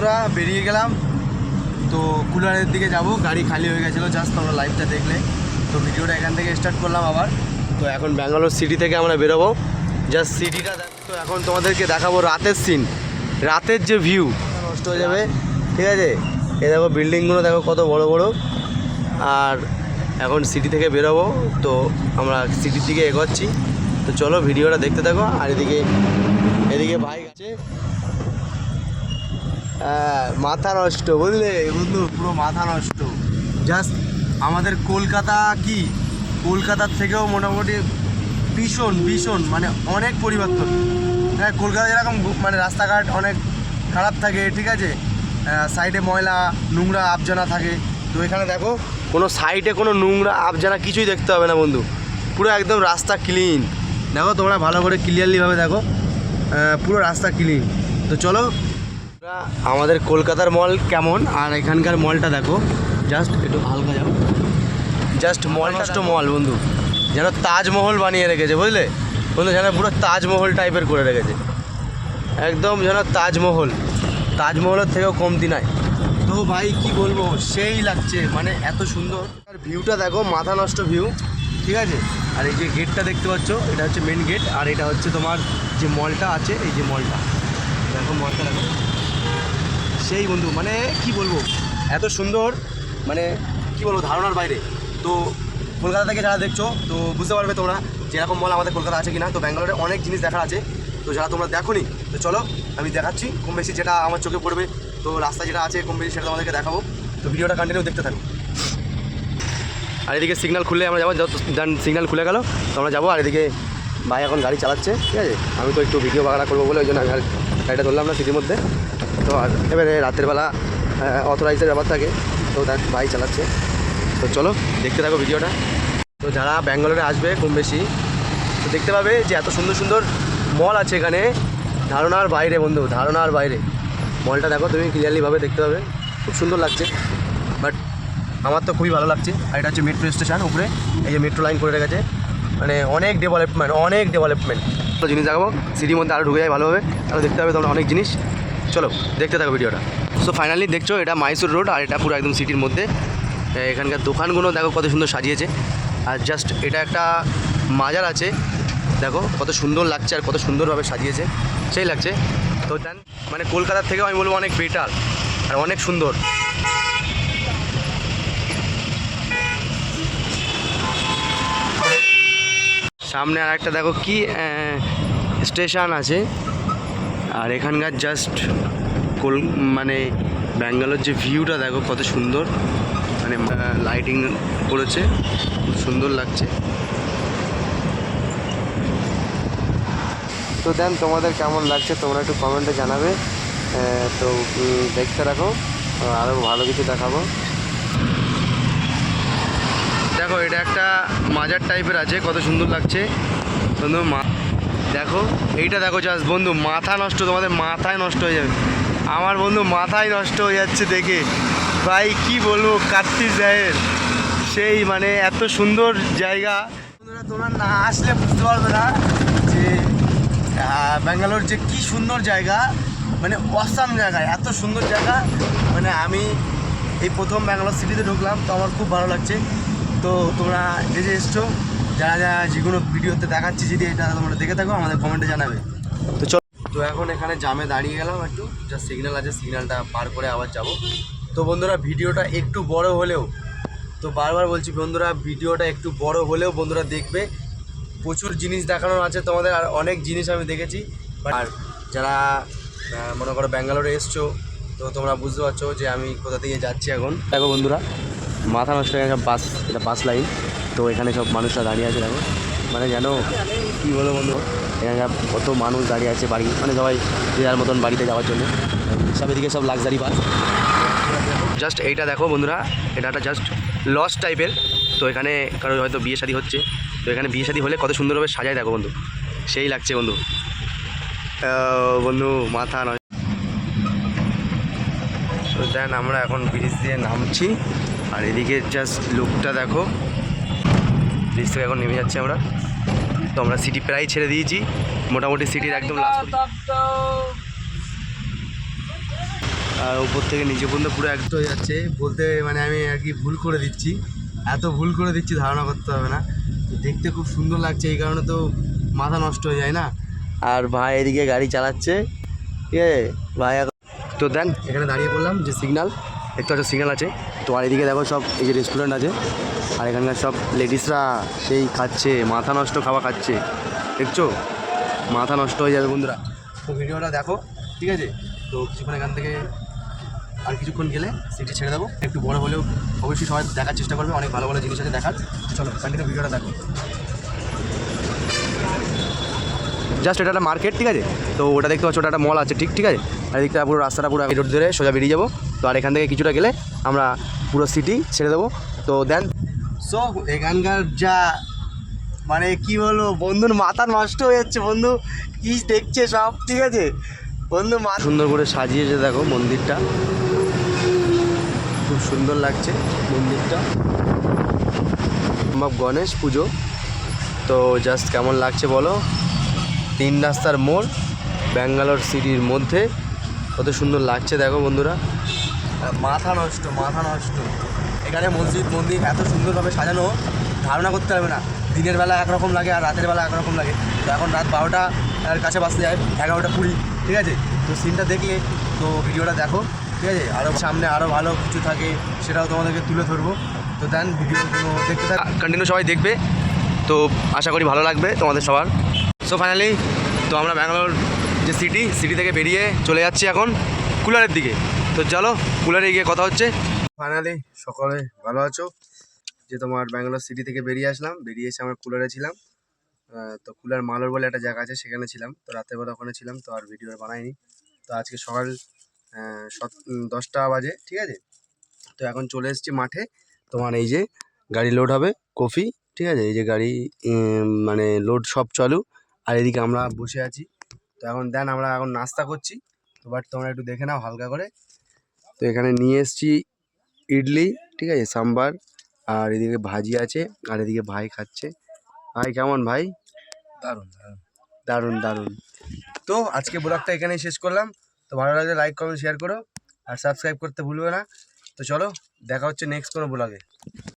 বন্ধুরা, বেরিয়ে গেলাম। তো কুলারের দিকে যাব। গাড়ি খালি হয়ে গেছিল জাস্ট তোমরা লাইভটা দেখলে। তো ভিডিওটা এখান থেকে স্টার্ট করলাম আবার। তো এখন ব্যাঙ্গালোর সিটি থেকে আমরা বেরোবো। জাস্ট সিটিটা তো এখন তোমাদেরকে দেখাবো রাতের সিন রাতের যে ভিউ নষ্ট হয়ে যাবে। ঠিক আছে? এ দেখো বিল্ডিংগুলো দেখো কত বড় বড়। আর এখন সিটি থেকে বেরোবো। তো আমরা সিটির দিকে এগোচ্ছি। তো চলো ভিডিওটা দেখতে থাকো। আর এদিকে এদিকে বাইক আছে। মাথা নষ্ট, বুঝলে? বন্ধু, পুরো মাথা নষ্ট। জাস্ট আমাদের কলকাতা কি? কলকাতার থেকেও মোটামুটি ভীষণ ভীষণ মানে অনেক পরিবর্তন। হ্যাঁ কলকাতা যেরকম মানে রাস্তাঘাট অনেক খারাপ থাকে, ঠিক আছে? সাইডে ময়লা, নোংরা আবজানা থাকে। তো এখানে দেখো, কোনো সাইডে কোনো নোংরা আবজানা কিছুই দেখতে হবে না, বন্ধু। পুরো একদম রাস্তা ক্লিন দেখো তোমরা ভালো করে ক্লিয়ারলিভাবে দেখো। পুরো রাস্তা ক্লিন তো চলো আমাদের কলকাতার মল কেমন? আর এখানকার মলটা দেখো। জাস্ট একটু হালকা যাও। জাস্ট মল নষ্ট মল বন্ধু। যেন তাজমহল বানিয়ে রেখেছে বুঝলে? বন্ধু যেন পুরো তাজমহল টাইপের করে রেখেছে। একদম যেন তাজমহল। তাজমহলের থেকেও কমতি নাই। তো ভাই কি বলব? সেই লাগছে মানে এত সুন্দর। আর ভিউটা দেখো মাথা নষ্ট ভিউ ঠিক আছে? আর এই যে গেটটা দেখতে পাচ্ছ এটা হচ্ছে মেন গেট আর এটা হচ্ছে তোমার যে মলটা আছে এই যে মলটা। দেখো মলটা দেখো। সেই বন্ধু মানে কি বলব? এত সুন্দর মানে কি বলব, ধারণার বাইরে। তো কলকাতা থেকে যারা দেখছ, তো বুঝতে পারবে তোমরা যে এরকম মল আমাদের কলকাতা আছে কিনা। তো ব্যাঙ্গালোরে অনেক জিনিস দেখার আছে। তো যারা তোমরা দেখো নি তো চলো, আমি দেখাচ্ছি কম বেশি যেটা আমার চোখে পড়বে। তো রাস্তা যেটা আছে কম বেশি সেটা তোমাদেরকে দেখাবো। তো ভিডিওটা কন্টিনিউ দেখতে থাকো। আর এদিকে সিগনাল খুললে আমরা যাব, যত সিগনাল খুলে গেল, তো আমরা যাব। আর এদিকে ভাই এখন গাড়ি চালাচ্ছে, ঠিক আছে? আমি তো একটু ভিডিও বাগানা করব বলে ওই জন্য আমি গাড়িটা ধরলাম না সিটির মধ্যে। তো আর এবারে রাতের বেলা অথরাইজের ব্যাপার থাকে, তো দেখ ভাই চালাচ্ছে। তো চলো, দেখতে থাকো ভিডিওটা। তো যারা ব্যাঙ্গালোরে আসবে, কম বেশি, তো দেখতে পাবে যে এত সুন্দর সুন্দর মল আছে এখানে। ধারণার বাইরে, বন্ধু, ধারণার বাইরে। মলটা দেখো, তুমি ক্লিয়ারলিভাবে দেখতে পাবে। খুব সুন্দর লাগছে। বাট আমার তো খুবই ভালো লাগছে। আর এটা হচ্ছে মেট্রো স্টেশন উপরে। এই যে মেট্রো লাইন করে রেখেছে। মানে অনেক ডেভেলপমেন্ট অনেক ডেভেলপমেন্ট জিনিস দেখাবো। সিটির মধ্যে আরও ঢুকে যায় ভালোভাবে তাহলে দেখতে পাবে তোমরা অনেক জিনিস। চলো, দেখতে থাকো ভিডিওটা। সো ফাইনালি দেখছ, এটা মাইসুর রোড আর এটা পুরো একদম সিটির মধ্যে। এখানকার দোকানগুলো দেখো কত সুন্দর সাজিয়েছে। আর জাস্ট এটা একটা মাজার আছে, দেখো কত সুন্দর লাগছে আর কত সুন্দরভাবে সাজিয়েছে। সেই লাগছে। তো দেন মানে কলকাতার থেকেও আমি বলব অনেক বেটার আর অনেক সুন্দর। সামনে আর একটা দেখো কি স্টেশন আছে। আর এখানকার জাস্ট কোল মানে ব্যাঙ্গালোর যে ভিউটা দেখো কত সুন্দর। মানে লাইটিং করেছে খুব সুন্দর লাগছে। তো দেন তোমাদের কেমন লাগছে তোমরা একটু কমেন্টে জানাবে। তো দেখতে রাখো আরও ভালো কিছু দেখাবো। দেখো এটা একটা মাজার টাইপের আছে কত সুন্দর লাগছে। মা দেখো, এইটা দেখো জাস্ট বন্ধু, মাথা নষ্ট, তোমাদের মাথায় নষ্ট হয়ে যাবে। আমার বন্ধু মাথায় নষ্ট হয়ে যাচ্ছে দেখে। ভাই, কি বলব কার্তিক জাহের সেই মানে এত সুন্দর জায়গা। তোমরা না আসলে বুঝতে পারবে না যে ব্যাঙ্গালোর যে কি সুন্দর জায়গা। মানে অসাম জায়গা, এত সুন্দর জায়গা। মানে আমি এই প্রথম ব্যাঙ্গালোর সিটিতে ঢুকলাম, তো আমার খুব ভালো লাগছে। তো তোমরা যে এসছো যারা যারা যে কোনো ভিডিওতে দেখাচ্ছি যদি এটা তোমরা দেখে থাকো আমাদের কমেন্টে জানাবে। তো চল। তো এখন এখানে জামে দাঁড়িয়ে গেলাম একটু। যা সিগন্যাল আছে সিগন্যালটা পার করে আবার যাব। তো বন্ধুরা ভিডিওটা একটু বড় হলেও তো বারবার বলছি বন্ধুরা ভিডিওটা একটু বড় হলেও বন্ধুরা দেখবে। প্রচুর জিনিস দেখানোর আছে তোমাদের আর অনেক জিনিস আমি দেখেছি। আর যারা মনে করো ব্যাঙ্গালোরে এসছো তো তোমরা বুঝতে পারছ যে আমি কোথা থেকে যাচ্ছি এখন। দেখো বন্ধুরা মাথা নষ্ট হয়ে গেছে বাস এটা বাস লাইন তো এখানে সব মানুষরা দাঁড়িয়ে আছে দেখো। মানে যেন কী বলো বন্ধু? এখানকার কত মানুষ দাঁড়িয়ে আছে বাড়ি মানে সবাই যে যার মতন বাড়িতে যাওয়ার জন্য। সব এদিকে সব লাক্সারি বাস জাস্ট এইটা দেখো বন্ধুরা এটা একটা জাস্ট লস টাইপের তো এখানে কারও হয়তো বিয়ে শাদী হচ্ছে। তো এখানে বিয়ে শাদী হলে কত সুন্দরভাবে সাজায় দেখো বন্ধু। সেই লাগছে বন্ধু। আহ, বন্ধু মাথা নয়। তো দেন আমরা এখন ব্রিজ দিয়ে নামছি। আর এদিকে জাস্ট লুকটা দেখো। ব্রিজ থেকে এখন নেমে যাচ্ছি আমরা। তো আমরা সিটি প্রায় ছেড়ে দিয়েছি। মোটামুটি সিটির একদম লাস্ট আর উপর থেকে নিচে পর্যন্ত পুরো একদম হয়ে যাচ্ছে। বলতে মানে আমি আর কি ভুল করে দিচ্ছি। এত ভুল করে দিচ্ছি, ধারণা করতে হবে না। দেখতে খুব সুন্দর লাগছে, এই কারণে তো মাথা নষ্ট হয়ে যায় না। আর ভাই এদিকে গাড়ি চালাচ্ছে। ঠিক আছে? ভাই তো দেন, এখানে দাঁড়িয়ে পড়লাম যে সিগনাল একটু একটা সিগনাল আছে। তো আর এদিকে দেখো সব এই যে রেস্টুরেন্ট আছে, আর এখানকার সব লেডিসরা সেই খাচ্ছে, মাথা নষ্ট খাওয়া খাচ্ছে। দেখছ? মাথা নষ্ট হয়ে যাবে বন্ধুরা। তো ভিডিওটা দেখো, ঠিক আছে? তো কিছুক্ষণ এখান থেকে আর কিছুক্ষণ গেলে সিটি ছেড়ে দেবো। একটু বড় হলেও অবশ্যই সবাই দেখার চেষ্টা করবে, অনেক ভালো ভালো জিনিস আছে দেখার। চলো কন্টিনিউ ভিডিওটা দেখো। জাস্ট এটা একটা মার্কেট ঠিক আছে? তো ওটা দেখতে পাচ্ছ ওটা একটা মল আছে ঠিক ঠিক আছে? আর এদিকটা পুরো রাস্তাটা পুরো রোড ধরে সোজা বেরিয়ে যাব। তো আর এখান থেকে কিছুটা গেলে আমরা পুরো সিটি ছেড়ে দেবো। তো দেন সো এখানকার যা মানে কি বলব বন্ধুর মাথা নষ্ট হয়ে যাচ্ছে বন্ধু। কি দেখছে সব ঠিক আছে? বন্ধু মা সুন্দর করে সাজিয়েছে দেখো মন্দিরটা। খুব সুন্দর লাগছে মন্দিরটা। গণেশ পুজো। তো জাস্ট কেমন লাগছে বলো? তিন রাস্তার মোড় ব্যাঙ্গালোর সিটির মধ্যে। কত সুন্দর লাগছে দেখো বন্ধুরা। মাথা নষ্ট মাথা নষ্ট। এখানে মসজিদ, মন্দির এত সুন্দরভাবে সাজানো, ধারণা করতে হবে না। দিনের বেলা একরকম লাগে আর রাতের বেলা একরকম লাগে। তো এখন রাত বারোটা আর কাছে বাসতে যায়, এগারোটা কুড়ি, ঠিক আছে? তো সিনটা দেখলে, তো ভিডিওটা দেখো, ঠিক আছে? আরও সামনে আরও ভালো কিছু থাকে, সেটাও তোমাদেরকে তুলে ধরবো। তো দেন ভিডিও দেখতে থাক। কন্টিনিউ সবাই দেখবে। তো আশা করি ভালো লাগবে তোমাদের সবার। সো ফাইনালি তো আমরা ব্যাঙ্গালোর যে সিটি সিটি থেকে বেরিয়ে চলে যাচ্ছি এখন কুলারের দিকে। তো চলো, কুলারে গিয়ে কথা হচ্ছে। ফাইনালি সকলে ভালো আছো? যে তোমার ব্যাঙ্গালোর সিটি থেকে বেরিয়ে আসলাম, বেরিয়ে এসে আমরা কুলারে ছিলাম। তো কুলার মালোর বলে একটা জায়গা আছে, সেখানে ছিলাম। তো রাতের বেলা ওখানে ছিলাম, তো আর ভিডিও বানাইনি। তো আজকে সকাল দশটা বাজে, ঠিক আছে? তো এখন চলে এসেছি মাঠে। তোমার এই যে গাড়ি লোড হবে, কফি, ঠিক আছে? এই যে গাড়ি মানে লোড সব চালু। আর এদিকে আমরা বসে আছি। তো এখন দেন আমরা এখন নাস্তা করছি। তো বাট তোমরা একটু দেখে নাও হালকা করে। তো এখানে নিয়ে এসেছি ইডলি ঠিক আছে সাম্বার আর এদিকে ভাজি আছে আর এদিকে ভাই খাচ্ছে। ভাই কেমন ভাই? দারুণ দারুণ। দারুণ তো আজকে ব্লগটা এখানেই শেষ করলাম। তো ভালো লাগলে লাইক কমেন্ট শেয়ার করো। আর সাবস্ক্রাইব করতে ভুলবে না। তো চলো দেখা হচ্ছে নেক্সট কোনো ব্লগে।